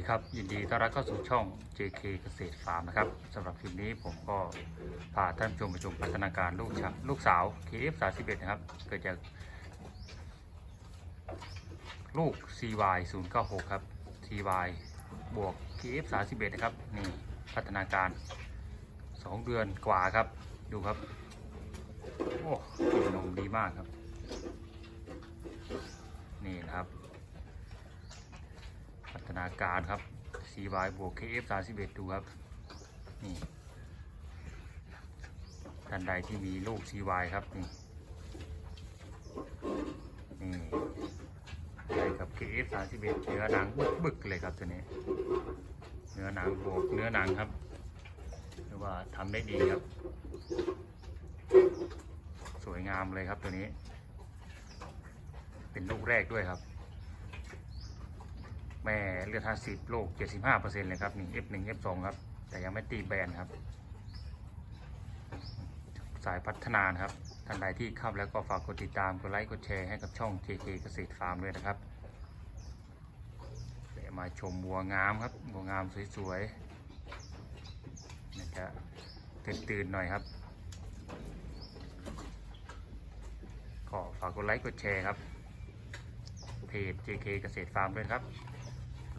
ดีครับ ยินดีต้อนรับเข้าสู่ช่อง JK เกษตรฟาร์มนะครับสำหรับคลิปนี้ผมก็พาท่านชมไปชมพัฒนาการลูกชลูกสาว KF 3 1 นะครับ เกิดจากลูก CY 0 9 6 ครับ CY บวก KF 3 1 นะครับ นี่พัฒนาการ 2 เดือนกว่าครับ ดูครับ โอ้กินนมดีมากครับ นี่นะครับ พัฒนา การครับ CY บวก KF 31ดูครับ นี่ท่านใดที่มีลูก CY ครับ นี่ นี่ใส่กับ KF 31เนื้อหนังบึกๆเลยครับตัวนี้ เนื้อหนังบวกเนื้อหนังครับเรียกว่าทำได้ดีครับ สวยงามเลยครับตัวนี้ เป็นลูกแรกด้วยครับ แม่เลือด50โลก75%เปอร์เซ็นเลยครับนี่ F1 F2 ครับ แต่ยังไม่ตีแบนครับ สายพัฒนานครับท่านใดที่เข้าแล้วก็ฝากกดติดตามกดไลค์กดแชร์ให้กับช่อง JK เกษตรฟาร์มด้วยนะครับเดี๋ยวมาชมวัวงามครับวัวงามสวยๆนะจะตื่นๆหน่อยครับก็ฝากกดไลค์กดแชร์ครับเพจ JK เกษตรฟาร์มด้วยครับ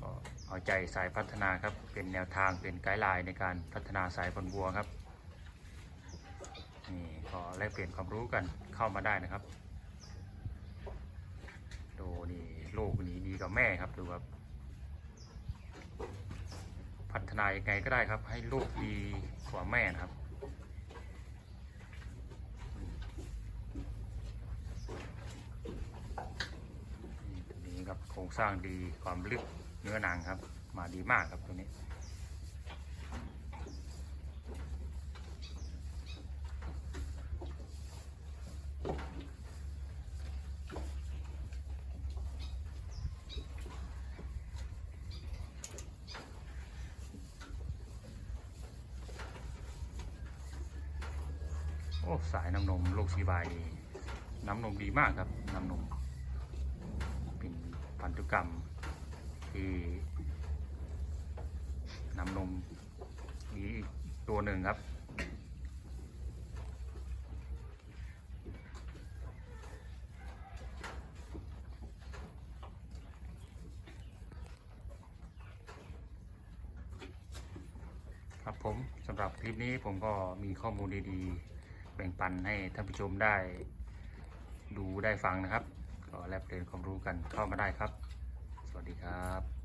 ก็เอาใจสายพัฒนาครับ เป็นแนวทางเป็นไกด์ไลน์ในการพัฒนาสายพันธุ์วัวครับนี่ก็แลกเปลี่ยนความรู้กันเข้ามาได้นะครับ ดูนี่ลูกนี้ดีกับแม่ครับดูครับพัฒนายังไงก็ได้ครับ ให้ลูกดีกว่าแม่นะครับนี่ครับโครงสร้างดีความลึก เนื้อหนังครับ มาดีมากครับตัวนี้ โอ้ สายน้ำนมลูกสีบายดีน้ำนมดีมากครับ น้ำนม เป็นพันธุกรรม ที่นำนมมีอีกตัวหนึ่งครับ ครับผมสำหรับคลิปนี้ผมก็มีข้อมูลดีๆ แบ่งปันให้ท่านผู้ชมได้ดูได้ฟังนะครับ ก็แลกเปลี่ยนความรู้กันเข้ามาได้ครับ สวัสดีครับ